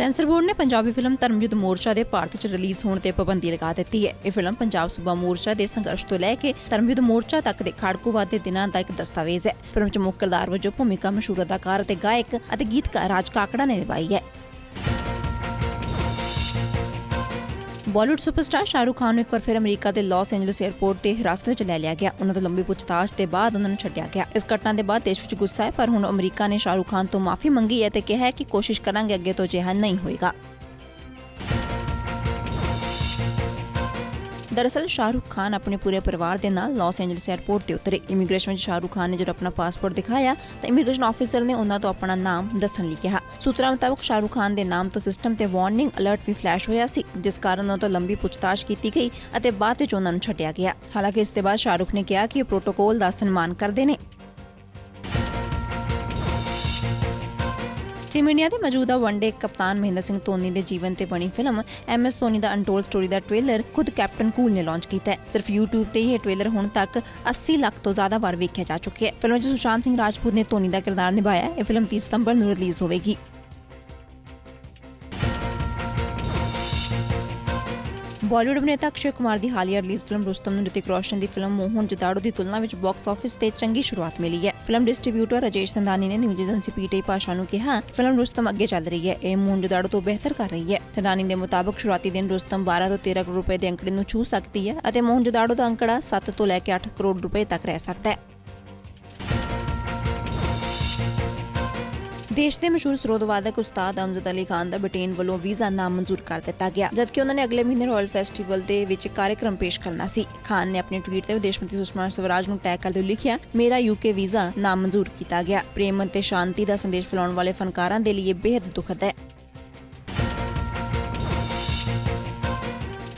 Censor board ਨੇ Punjabi film ਧਰਮਯੁੱਧ ਮੋਰਚਾ ਦੇ ਭਾਰਤ 'ਚ ਰਿਲੀਜ਼ ਹੋਣ ਤੇ ਪਾਬੰਦੀ ਲਗਾ ਦਿੱਤੀ ਹੈ। ਇਹ ਫਿਲਮ ਪੰਜਾਬ ਸੂਬਾ ਮੋਰਚਾ ਦੇ ਸੰਘਰਸ਼ ਤੋਂ ਲੈ ਕੇ ਧਰਮਯੁੱਧ ਮੋਰਚਾ ਤੱਕ ਦੇ ਖਾੜਕੂਵਾਦ ਦੇ ਦਿਨਾਂ ਦਾ ਇੱਕ ਦਸਤਾਵੇਜ਼ ਹੈ। ਫਿਲਮ 'ਚ ਮੁੱਖ ਕਿਰਦਾਰ ਵਜੋਂ ਭੂਮਿਕਾ ਮਸ਼ਹੂਰ ਅਦਾਕਾਰ ਅਤੇ ਗਾਇਕ ਅਤੇ ਗੀਤਕਾਰ ਰਾਜ ਕਾਕੜਾ ਨੇ ਨਿਭਾਈ ਹੈ। ਬਾਲੀਵੁੱਡ ਸੁਪਰਸਟਾਰ ਸ਼ਾਹਰੁਖ ਖਾਨ ਨੂੰ ਇੱਕ ਵਾਰ ਫਿਰ ਅਮਰੀਕਾ ਦੇ ਲਾਸ ਐਂਜਲਸ 에ਅਰਪੋਰਟ ਤੇ ਹਿਰਾਸਤ ਵਿੱਚ ਲੈ ਲਿਆ ਗਿਆ। ਉਹਨਾਂ ਤੋਂ ਲੰਬੀ ਪੁੱਛਤਾਛ ਦੇ ਬਾਅਦ ਉਹਨਾਂ ਨੂੰ ਛੱਡਿਆ ਗਿਆ। ਇਸ ਘਟਨਾ ਦੇ ਬਾਅਦ ਦੇਸ਼ ਵਿੱਚ ਗੁੱਸਾ ਹੈ, ਪਰ ਹੁਣ ਅਮਰੀਕਾ ਨੇ ਸ਼ਾਹਰੁਖ ਖਾਨ ਤੋਂ ਮਾਫੀ ਮੰਗੀ ਹੈ ਤੇ ਕਿਹਾ ਹੈ ਕਿ ਕੋਸ਼ਿਸ਼ ਕਰਾਂਗੇ ਅੱਗੇ ਤੋਂ ਅਜਿਹਾ ਨਹੀਂ ਹੋਏਗਾ। ਦਰਅਸਲ ਸ਼ਾਹਰੁਖ ਖਾਨ ਆਪਣੇ ਪੂਰੇ ਪਰਿਵਾਰ ਦੇ ਨਾਲ ਲਾਸ ਐਂਜਲਸ 에ਅਰਪੋਰਟ ਤੇ ਉਤਰੇ। ਇਮੀਗ੍ਰੇਸ਼ਨ ਵਿੱਚ ਸ਼ਾਹਰੁਖ ਖਾਨ ਨੇ ਜਦੋਂ ਆਪਣਾ ਪਾਸਪੋਰਟ ਦਿਖਾਇਆ, ਤਾਂ ਇਮੀਗ੍ਰੇਸ਼ਨ ਆਫੀਸਰ ਨੇ ਉਹਨਾਂ ਤੋਂ ਆਪਣਾ ਨਾਮ ਦੱਸਣ ਲਈ ਕਿਹਾ। ਸੂਤਰਾਂ ਮੁਤਾਬਕ ਸ਼ਾਹਰੁਖ ਖਾਨ ਦੇ ਨਾਮ ਤੋਂ ਸਿਸਟਮ ਤੇ ਵਾਰਨਿੰਗ ਅਲਰਟ ਵੀ ਫਲੈਸ਼ ਹੋਇਆ ਸੀ, ਜਿਸ ਕਾਰਨ ਉਹਨਾਂ ਤੋਂ ਲੰਬੀ ਪੁੱਛਤਾਛ ਕੀਤੀ ਗਈ ਅਤੇ ਬਾਅਦ ਵਿੱਚ ਉਹਨਾਂ ਨੂੰ ਛੱਡਿਆ ਗਿਆ। ਹਾਲਾਂਕਿ ਇਸ ਦੇ ਬਾਅਦ ਸ਼ਾਹਰੁਖ ਨੇ ਕਿਹਾ ਕਿ ਉਹ ਪ੍ਰੋਟੋਕੋਲ ਦਾ ਸਨਮਾਨ ਕਰਦੇ ਨੇ। ਟੀਮ ਇੰਡੀਆ ਦੇ ਮੌਜੂਦਾ ਵਨਡੇ ਕਪਤਾਨ ਮਹਿੰਦਰ ਸਿੰਘ ਧੋਨੀ ਦੇ ਜੀਵਨ ਤੇ ਬਣੀ ਫਿਲਮ ਐਮ ਐਸ ਧੋਨੀ ਦਾ ਅਨਟੋਲਡ ਸਟੋਰੀ ਦਾ ਟ੍ਰੇਲਰ ਖੁਦ ਕੈਪਟਨ ਕੂਲ ਨੇ ਲਾਂਚ ਕੀਤਾ ਹੈ। ਸਿਰਫ YouTube ਤੇ ਇਹ ਟ੍ਰੇਲਰ ਹੁਣ ਤੱਕ 80 ਲੱਖ ਤੋਂ ਜ਼ਿਆਦਾ ਵਾਰ ਵੇਖਿਆ ਜਾ ਚੁੱਕਿਆ ਹੈ। ਫਿਲਮ ਵਿੱਚ ਸੁਸ਼ਾਂਤ ਸਿੰਘ ਰਾਜਪੂਤ ਨੇ ਧੋਨੀ ਦਾ ਕਿਰਦਾਰ ਨਿਭਾਇਆ ਹੈ। ਇਹ ਫਿਲਮ 30 ਸਤੰਬਰ ਨੂੰ ਰਿਲੀਜ਼ ਹੋਵੇਗੀ। ਬਾਲੀਵੁੱਡ ਅਭਿਨੇਤਾ ਅਕਸ਼ੇ ਕੁਮਾਰ ਦੀ ਹਾਲੀਆ ਰਿਲੀਜ਼ ਫਿਲਮ ਰੁਸਤਮ ਨੂੰ ਰਿਤਿਕ ਰੋਸ਼ਨ ਦੀ ਫਿਲਮ ਮੋਹਨ ਜਦਾੜੋ ਦੀ ਤੁਲਨਾ ਵਿੱਚ ਬਾਕਸ ਆਫਿਸ ਤੇ ਚੰਗੀ ਸ਼ੁਰੂਆਤ ਮਿਲੀ ਹੈ। ਫਿਲਮ ਡਿਸਟ੍ਰੀਬਿਊਟਰ ਰਾਜੇਸ਼ ਸੰਧਾਨੀ ਨੇ ਨਿਊਜ਼ ਏਜੰਸੀ ਪੀਟੀ ਭਾਸ਼ਾ ਨੂੰ ਕਿਹਾ ਕਿ ਫਿਲਮ ਰੁਸਤਮ ਅੱਗੇ ਚੱਲ ਰਹੀ ਹੈ। ਇਹ ਮੋਹਨ ਜਦਾੜੋ ਤੋਂ ਬਿਹਤਰ ਕਰ ਰਹੀ ਹੈ। ਸੰਧਾਨੀ ਦੇ ਮੁਤਾਬਕ ਸ਼ੁਰੂਆਤੀ ਦਿਨ ਰੁਸਤਮ 12 ਤੋਂ 13 ਕਰੋੜ ਰੁਪਏ ਦੇ ਅੰਕੜੇ ਨੂੰ ਛੂ ਸਕਦੀ ਹੈ ਅਤੇ ਮੋਹਨ ਜਦਾੜੋ ਦਾ ਅੰਕੜਾ 7 ਤੋਂ ਲੈ ਕੇ 8 ਕਰੋੜ ਰੁਪਏ ਤੱਕ ਰਹਿ ਸਕਦਾ ਹੈ। ਦੇਸ਼ ਦੇ ਮਸ਼ਹੂਰ ਸਰੋਤਵਾਦਕ ਉਸਤਾਦ ਅਮਜਦ ਅਲੀ ਖਾਨ ਦਾ ਬ੍ਰਿਟੇਨ ਵੱਲੋਂ ਵੀਜ਼ਾ ਨਾਮਨਜ਼ੂਰ ਕਰ ਦਿੱਤਾ ਗਿਆ, ਜਦਕਿ ਉਹਨਾਂ ਨੇ ਅਗਲੇ ਮਹੀਨੇ ਰਾਇਲ ਫੈਸਟੀਵਲ ਦੇ ਵਿੱਚ ਕਾਰਜਕ੍ਰਮ ਪੇਸ਼ ਕਰਨਾ ਸੀ। ਖਾਨ ਨੇ ਆਪਣੇ ਟਵੀਟ ਤੇ ਵਿਦੇਸ਼ ਮੰਤਰੀ ਸੁਸ਼ਮਾ ਸਵਰਾਜ ਨੂੰ ਟੈਗ ਕਰਦੇ ਹੋਏ ਲਿਖਿਆ, ਮੇਰਾ ਯੂਕੇ ਵੀਜ਼ਾ ਨਾਮਨਜ਼ੂਰ ਕੀਤਾ ਗਿਆ। ਪ੍ਰੇਮ ਅਤੇ ਸ਼ਾਂਤੀ ਦਾ ਸੰਦੇਸ਼ ਫੈਲਾਉਣ ਵਾਲੇ ਫਨਕਾਰਾਂ ਦੇ ਲਈ ਇਹ ਬੇहद ਦੁਖਦ ਹੈ।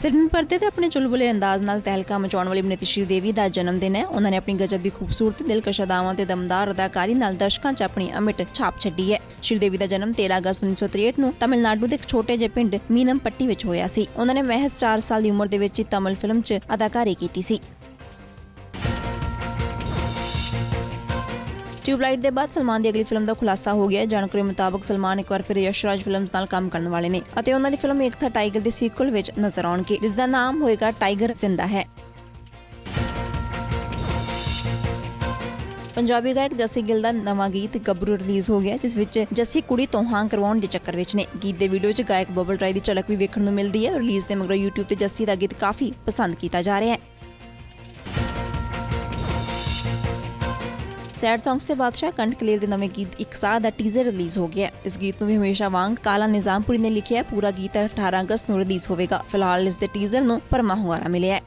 ਫਿਲਮੀ ਪਰਦੇ ਤੇ ਆਪਣੇ ਚੁਲਬੁਲੇ ਅੰਦਾਜ਼ ਨਾਲ ਤਹਿਲਕਾ ਮਚਾਉਣ ਵਾਲੀ ਅਭਿਨੇਤਰੀ ਸ਼੍ਰੀਦੇਵੀ ਦਾ ਜਨਮ ਦਿਨ ਹੈ। ਉਹਨਾਂ ਨੇ ਆਪਣੀ ਗਜਬ ਦੀ ਖੂਬਸੂਰਤੀ ਦਿਲਕਸ਼ ਅਦਾਵਾਂ ਤੇ ਦਮਦਾਰ ਅਦਾਕਾਰੀ ਨਾਲ ਦਰਸ਼ਕਾਂ 'ਚ ਆਪਣੀ ਅਮਿਟ ਛਾਪ ਛੱਡੀ ਹੈ। ਸ਼੍ਰੀਦੇਵੀ ਦਾ ਜਨਮ 13 ਅਗਸਤ 1963 ਨੂੰ ਤਮਿਲਨਾਡੂ ਦੇ ਇੱਕ ਛੋਟੇ ਜਿਹੇ ਪਿੰਡ ਮੀਨਮ ਪੱਟੀ ਵਿੱਚ ਹੋਇਆ ਸੀ। ਉਹਨਾਂ ਨੇ ਮਹਿਜ਼ 4 ਸਾਲ ਦੀ ਉਮਰ ਦੇ ਵਿੱਚ ਹੀ ਤਮਿਲ ਫਿਲਮ 'ਚ ਅਦਾਕਾਰੀ ਕੀਤੀ ਸੀ। ਟਿਊਬਲਾਈਟ ਦੇ ਬਾਅਦ ਸਲਮਾਨ ਦੀ ਅਗਲੀ ਫਿਲਮ ਦਾ ਖੁਲਾਸਾ ਹੋ ਗਿਆ ਹੈ। ਜਾਣਕਾਰੀ ਮੁਤਾਬਕ ਸਲਮਾਨ ਇੱਕ ਵਾਰ ਫਿਰ ਯਸ਼ਰਾਜ ਫਿਲਮਸ ਨਾਲ ਕੰਮ ਕਰਨ ਵਾਲੇ ਨੇ ਅਤੇ ਉਹਨਾਂ ਦੀ ਫਿਲਮ ਏਕਤਾ ਟਾਈਗਰ ਦੇ ਸੀਕੁਅਲ ਵਿੱਚ ਨਜ਼ਰ ਆਉਣਗੇ, ਜਿਸ ਦਾ ਨਾਮ ਹੋਏਗਾ ਟਾਈਗਰ ਜ਼ਿੰਦਾ ਹੈ। ਪੰਜਾਬੀ ਗਾਇਕ ਜੱਸੀ ਗਿੱਲ ਦਾ ਨਵਾਂ ਗੀਤ ਗੱਭਰੂ ਰਿਲੀਜ਼ ਹੋ ਗਿਆ ਜਿਸ ਵਿੱਚ ਜੱਸੀ ਕੁੜੀ ਤੋਂ ਹਾਂ ਕਰਵਾਉਣ ਦੇ ਚੱਕਰ ਵਿੱਚ ਨੇ। ਗੀਤ ਦੇ ਵੀਡੀਓ 'ਚ ਗਾਇਕ ਬਬਲ ਰਾਏ ਦੀ ਝਲਕ ਵੀ ਵੇਖਣ ਨੂੰ ਮਿਲਦੀ ਹੈ। ਰਿਲੀਜ਼ ਦੇ ਮਗਰੋਂ YouTube ਤੇ ਜੱਸੀ ਦਾ ਗੀਤ ਕਾਫੀ ਪਸੰਦ ਕੀਤਾ ਜਾ ਰਿਹਾ ਹੈ। ਸੈਡ ਸੌਂਗਸ ਦੇ ਬਾਦਸ਼ਾਹ ਕੰਠ ਕਲੀਰ ਦੇ ਨਵੇਂ ਗੀਤ ਇੱਕ ਸਾਹ ਦਾ ਟੀਜ਼ਰ ਰਿਲੀਜ਼ ਹੋ ਗਿਆ ਇਸ ਗੀਤ ਨੂੰ ਵੀ ਹਮੇਸ਼ਾ ਵਾਂਗ ਕਾਲਾ ਨਿਜ਼ਾਮਪੁਰੀ ਨੇ ਲਿਖਿਆ ਪੂਰਾ ਗੀਤ 18 ਅਗਸਤ ਨੂੰ ਰਿਲੀਜ਼ ਹੋਵੇਗਾ। ਫਿਲਹਾਲ ਇਸ ਦੇ ਟੀਜ਼ਰ ਨੂੰ ਪਰਮਾ ਹੁੰਗਾਰਾ ਮਿਲਿਆ ਹੈ।